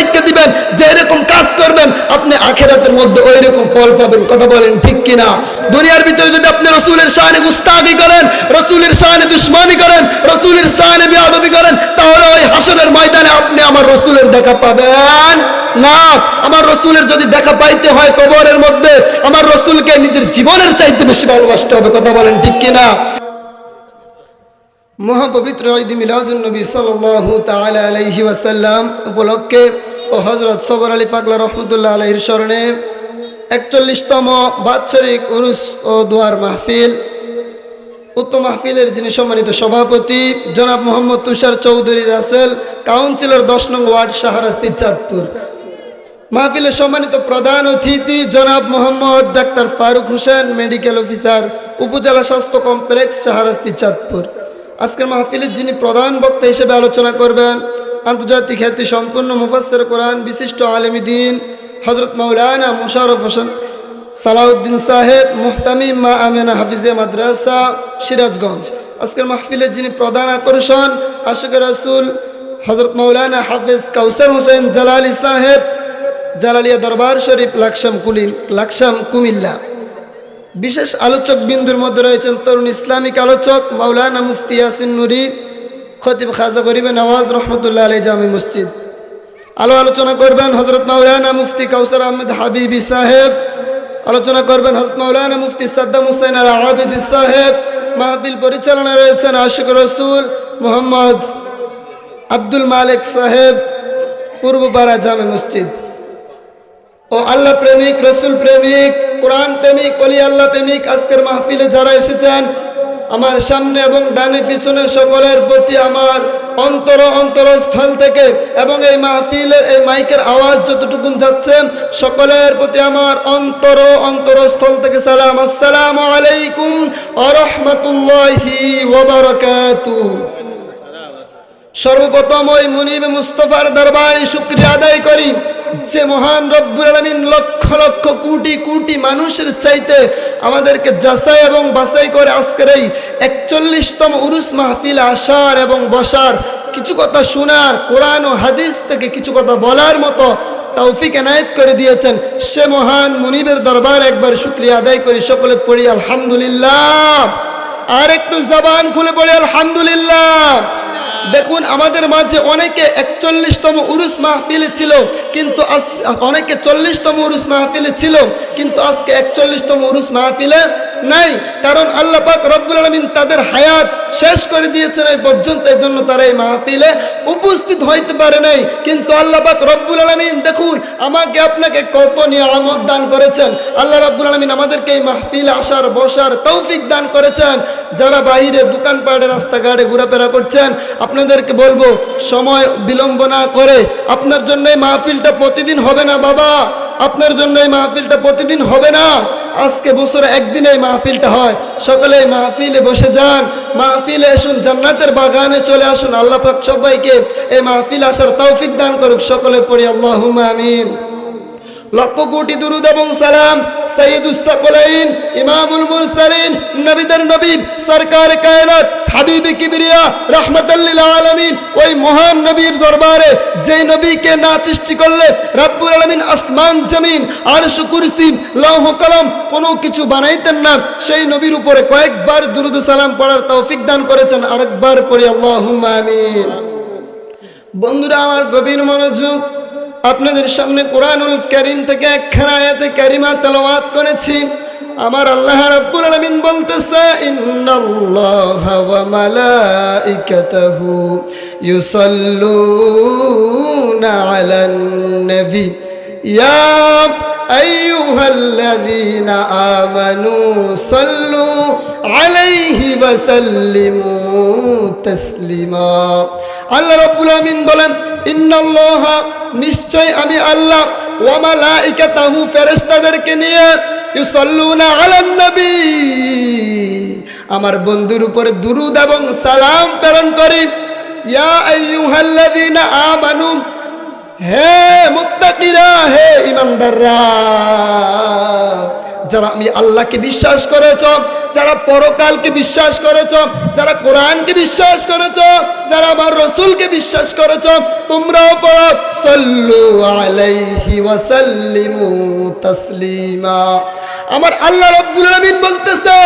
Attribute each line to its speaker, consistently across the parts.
Speaker 1: পরীক্ষা দিবেন যে এরকম কাজ করবেন, আপনি আখেরাতের মধ্যে ওই রকম ফল পাবেন। কথা বলেন ঠিক কিনা? দুনিয়ার ভিতরে যদি আপনি রসুলের শাহানে গুস্তাগি করেন, রসুলের শাহানে দুশ্মনী করেন, রসুলের শাহানে বিয়াদবি করেন, তাহলে ওই হাসনের ময়দানে আপনি আমার রসুলের দেখা পাবেন না। আমার রসুলের যদি দেখা পাইতে হয় কবরের মধ্যে, আমার রসুলকে নিজের জীবনের চাইতে বেশি ভালোবাসতে হবে। কথা বলেন ঠিক কিনা? মহাপবিত্র ঈদ মিলাজুন্নবী সাল্লাল্লাহু তাআলা আলাইহি ওয়াসাল্লাম উপলক্ষে ও হযরত সবর আলী পাগলা রহমতুল্লাহ আলাইহির স্মরণে একচল্লিশতম বাৎসরিক উরুস ও দোয়ার মাহফিল। উক্ত মাহফিলের যিনি সম্মানিত সভাপতি, জনাব মোহাম্মদ তুষার চৌধুরী রাসেল, কাউন্সিলর দশ নং ওয়ার্ড শাহরাস্তি চাঁদপুর। মাহফিলের সম্মানিত প্রধান অতিথি জনাব Mohammad doctor Faruk Hossain, medical officer, upazila স্বাস্থ্য কমপ্লেক্স শাহরাস্তি চাঁদপুর। আজকের মাহফিলের যিনি প্রধান বক্তা হিসেবে আলোচনা করবেন আন্তর্জাতিক খ্যাতি সম্পূর্ণ মুফাস্সের কোরআন বিশিষ্ট আলেমী দিন হজরত মৌলানা মোশারফ হোসেন সালাউদ্দিন সাহেব মুহতামিম মা আমেনা হাফিজে মাদ্রাসা, সিরাজগঞ্জ। আজকের মাহফিলের যিনি প্রধান আকর্ষণ, আশিক রাসুল হজরত মৌলানা হাফিজ কাউসার হোসেন জালালি সাহেব, জালালিয়া দরবার শরীফ, লাকসাম কুলিম লাকসাম কুমিল্লা। বিশেষ আলোচক বিন্দুর মধ্যে রয়েছেন তরুণ ইসলামিক আলোচক মাওলানা মুফতি ইয়াসিন নুরি খতিব খাজা গরিবে নওয়াজ রহমতুল্লাহ আলী জামি মসজিদ। আলো আলোচনা করবেন হজরত মাওলানা মুফতি কাউসার আহমেদ হাবিবি সাহেব। আলোচনা করবেন হজরত মাওলানা মুফতি সাদ্দাম হুসাইন আল আবিদ সাহেব। মাহফিল পরিচালনা রয়েছেন আশিক রসুল মোহাম্মদ আব্দুল মালিক সাহেব, পূর্বপাড়া জামে মসজিদ। ও আল্লাহ প্রেমিক, রসুল প্রেমিক, কোরআন প্রেমিক অলি আল্লাহ প্রেমিক, আজকের মাহফিলে যারা এসেছেন আমার সামনে এবং ডানে পিছনে সকলের প্রতি আমার অন্তর অন্তরস্থল থেকে এবং এই মাহফিলের, এই মাইকের আওয়াজ যতটুকু যাচ্ছে, সকলের প্রতি আমার অন্তর অন্তরস্থল থেকে সালাম। আসসালাম আলাইকুম আরহামতুল্লাহি ওবরাকাতুহ সর্বপ্রথম ওই মুনিব মুস্তফার দরবারে শুক্রিয়া আদায় করি। যে মহান রব্বুল আলমিন লক্ষ লক্ষ কোটি কোটি মানুষের চাইতে আমাদেরকে যাচাই এবং বাছাই করে আজকের এই একচল্লিশতম উরুস মাহফিল আসার এবং বসার কিছু কথা শোনার কোরআন ও হাদিস থেকে কিছু কথা বলার মতো তৌফিক এনায়েত করে দিয়েছেন সে মহান মুনিবের দরবার একবার শুক্রিয়া আদায় করি। সকলে পড়ি আলহামদুলিল্লাহ। আর একটু জবান খুলে পড়ি, আলহামদুলিল্লাহ। দেখুন, আমাদের মাঝে অনেকে একচল্লিশতম উরুস মাহফিলে ছিল, কিন্তু আজ অনেকে চল্লিশতম উরুস মাহফিলে ছিল, কিন্তু আজকে একচল্লিশতম উরুস মাহফিলে নাই, কারণ আল্লাহ পাক রব্বুল আলমিন তাদের হায়াত শেষ করে দিয়েছেন এই পর্যন্ত এই জন্য তারা এই মাহফিলে উপস্থিত হইতে পারে নাই। কিন্তু আল্লাহ পাক রব্বুল আলমিন, দেখুন, আমাকে আপনাকে কত নিয়ামত দান করেছেন। আল্লাহ রব্বুল আলমিন আমাদেরকে এই মাহফিলে আসার, বসার তৌফিক দান করেছেন। যারা বাইরে দোকানপাটে, রাস্তাঘাটে ঘোরাফেরা করছেন, আপনাদেরকে বলব, সময় বিলম্ব না করে আপনার জন্য এই মাহফিলটা প্রতিদিন হবে না বাবা। আপনার জন্য এই মাহফিলটা প্রতিদিন হবে না। আজকে বছরে একদিন এই মাহফিলটা হয়। সকলে এই মাহফিলে বসে যান। মাহফিলে আসুন, জান্নাতের বাগানে চলে আসুন। আল্লাহ পাক সবাইকে এই মাহফিল আসার তৌফিক দান করুক। সকলে পড়ি আল্লাহ আমিন। লক্ষ কোটি দুরুদ এবং সালাম সঈদুস্তাকলাইন ইমামুল মুরসালিন। নবীদের নবী, সরকার কায়নাত, হাবিবি কিবরিয়া, রহমতুল্লিল আলমিন, ওই মহান নবীর দরবারে যে নবীকে না সৃষ্টি করলে রাব্বুল আলমিন আসমান, জমিন আর কুরসি, লৌহ, কলম কোনো কিছু বানাইতেন না। সেই নবীর উপরে কয়েকবার দুরুদ সালাম পড়ার তৌফিক দান করেছেন। আরেকবার পড়ি আল্লাহ আমিন। বন্ধুরা, আমার গভীর মনোযোগ আপনাদের সামনে কোরআনুল করিম থেকে একখানা আয়াতে কারিমা তেলাওয়াত করেছি। আমার আল্লাহ রাব্বুল আলামিন বলতেছে, ইন্নাল্লাহা ওয়া মালাইকাতাহু ইউসাল্লুনা আলান নবী। ইয়া আইয়ুহাল্লাযীনা আমানু সাল্লু আলাইহি ওয়া সাল্লিমু তাসলিমা। আল্লাহ রাব্বুল আলামিন বলেন, ইন্নাল্লাহা, নিশ্চয় আমি আল্লাহ ওয়া মালাইকাতাহু ফেরেশতাদেরকে নিয়ে আমার বন্ধুর উপরে দুরুদ এবং সালাম প্রেরণ করি। ইয়া হে মুত্তাকিরা হে ইমানদাররা যারা আমি আল্লাহকে বিশ্বাস করেছ, যারা পরকালকে বিশ্বাস করেছ, যারা কোরআনকে বিশ্বাস করেছ, যারা আমার রসুলকে বিশ্বাস করেছ, তোমরাও পড়ো তাসলিমা। আমার আল্লাহ রাব্বুল বলতেছে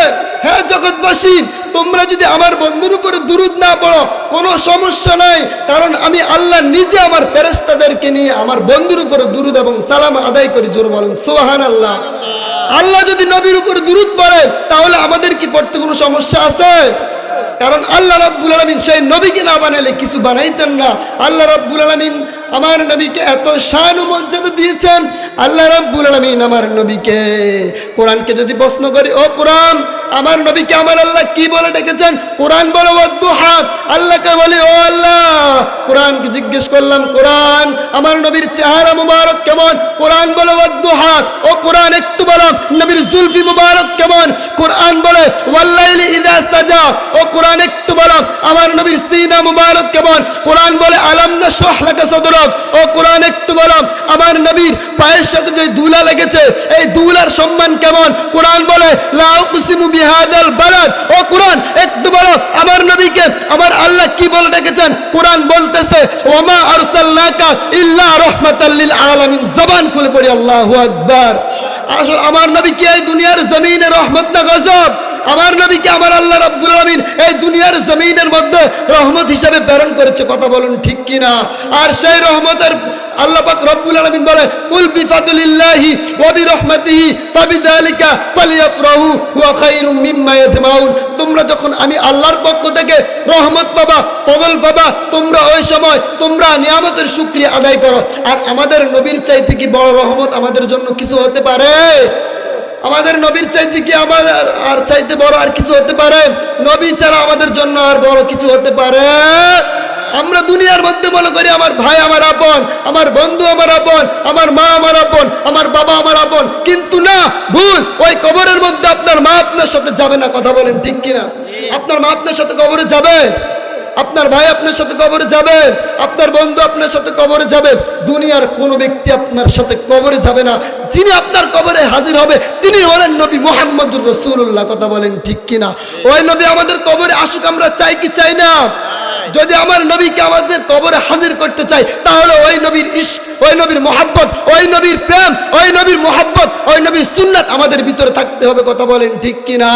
Speaker 1: হ্যাঁ জগৎবাসী, তোমরা যদি আমার বন্ধুর উপরে দুরুদ না পড়ো, কোনো সমস্যা নাই, কারণ আমি আল্লাহ নিজে আমার ফেরেস্তাদেরকে নিয়ে আমার বন্ধুর উপরে দুরুদ এবং সালাম আদায় করি। জোর বলেন সোহান আল্লাহ আল্লাহ যদি নবীর উপরে দূরত পড়ে, তাহলে আমাদের কি পড়তে কোনো সমস্যা আছে? কারণ আল্লাহ রাব্বুল আলমিন সেই নবীকে না বানাইলে কিছু বানাইতেন না। আল্লাহ রাব্বুল আলমিন আমার নবীকে এত শান ও মর্যাদা দিয়েছেন। আল্লাহ রাব্বুল আলমিন আমার নবীকে কোরআনকে যদি প্রশ্ন করি, ও কোরআন আমার নবীকে আমার আল্লাহ কি বলে ডেকেছেন? কোরআন বলে ওয়াদ্দুহা। আল্লাহকে বলি, ও আল্লাহ, কোরআনকে জিজ্ঞেস করলাম, কোরআন, আমার নবীর চেহারা মুবারক কেমন? কোরআন বলে ওয়াদ্দুহা। ও কোরআন একটু বলো, নবীর জুলফি মুবারক কেমন? কোরআন বলে, ওয়াল্লাইলি ইদা সাজা। ও কোরআন একটু বলো, আমার নবীর সিনা মুবারক কেমন? কোরআন বলে, আলাম নাশরাহ লাকা সদরক। ও কোরআন একটু আমার নবীর পায়ের সাথে যে দুলা লেগেছে, এই দুলার সম্মান কেমন? কোরআন বলে, লা উকসিমু বিহাদাল বালাদ। ও কোরআন, একটু বলো, আমার নবীকে, আমার আল্লাহ কি বলে ডেকেছেন? কোরআন বলতেছে, ওমা আরসালনাকা ইল্লা রাহমাতাল লিল আলামিন। জবান খুলে পড়ি, আল্লাহু আকবার। আসলে, আমার নবী কি এই দুনিয়ার জমিনে রহমত না গজব? আমার নবীকে আমার আল্লাহ রাব্বুল আলামিন এই দুনিয়ার জমিনের মধ্যে রহমত হিসাবে প্রেরণ করেছে, কথা বলুন ঠিক কিনা? আর সেই রহমতের আল্লাহ পাক রব্বুল আলামিন বলে, কুল বিফাদুলিল্লাহি ওয়া বিরহমাতিহি ফাবিযালিকা ফালিয়াফরাহু, হুয়া খায়রুম মিম্মা ইয়াজমাউন। তোমরা যখন আমি আল্লাহর পক্ষ থেকে রহমত পাবা, ফজল পাবা, তোমরা ওই সময় তোমরা নিয়ামতের শুকরিয়া আদায় করো। আর আমাদের নবীর চাইতে কি বড় রহমত আমাদের জন্য কিছু হতে পারে? আমাদের নবীর চাইতে কি আমাদের আর চাইতে বড় আর কিছু হতে পারে? নবী ছাড়া আমাদের জন্য আর বড় কিছু হতে পারে? আমরা দুনিয়ার মধ্যে মনে করি আমার ভাই আমার আপন, আমার বন্ধু আমার আপন, আমার মা আমার আপন, আমার বাবা আমার আপন। কিন্তু না, ভুল। ওই কবরের মধ্যে আপনার মা আপনার সাথে যাবে না, কথা বলেন ঠিক কিনা? আপনার মা আপনার সাথে কবরে যাবে? আপনার ভাই আপনার সাথে কবরে যাবে, আপনার বন্ধু আপনার সাথে কবরে যাবে, দুনিয়ার কোনো ব্যক্তি আপনার সাথে কবরে যাবে না। যিনি আপনার কবরে হাজির হবে, তিনি হলেন নবী মোহাম্মদুর রসুল্লাহ কথা বলেন ঠিক কিনা? ওই নবী আমাদের কবরে আসুক, আমরা চাই কি চাই না? যদি আমার নবীকে আমাদের কবরে হাজির করতে চাই, তাহলে ওই নবীর ইস ওই নবীর মোহাব্বত, ওই নবীর প্রেম, ওই নবীর মোহাব্বত ওই নবীর সুন্নাত আমাদের ভিতরে থাকতে হবে, কথা বলেন ঠিক কিনা?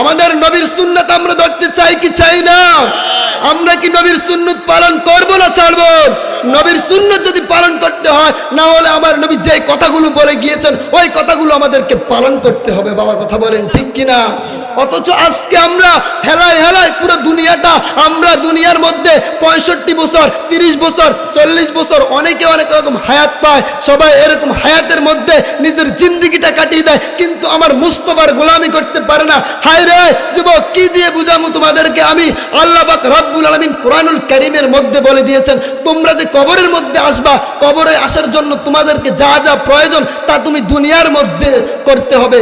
Speaker 1: আমাদের নবীর সুন্নাত আমরা ধরতে চাই কি চাই না? আমরা কি নবীর সুন্নত পালন করব না ছাড়ব? নবীর সুন্নত যদি পালন করতে হয়, না হলে আমার নবী যে কথাগুলো বলে গিয়েছেন, ওই কথাগুলো আমাদেরকে পালন করতে হবে, বাবা, কথা বলেন ঠিক কিনা? অথচ আজকে আমরা হেলায় হেলায় পুরো দুনিয়াটা, আমরা দুনিয়ার মধ্যে পঁয়ষট্টি বছর, তিরিশ বছর, চল্লিশ বছর, অনেকে অনেক রকম হায়াত পায়, সবাই এরকম হায়াতের মধ্যে নিজের জিন্দিগিটা কাটিয়ে দেয়, কিন্তু আমার মুস্তফার গোলামি করতে পারে না। হায় রে, যুবক, কি দিয়ে বুঝামু তোমাদেরকে আমি? আল্লাহ পাক রব্বুল আলামিন কোরআনুল কারীমের মধ্যে বলে দিয়েছেন, তোমরা যে কবরের মধ্যে আসবা, কবরে আসার জন্য তোমাদেরকে যা যা প্রয়োজন তা তুমি দুনিয়ার মধ্যে করতে হবে।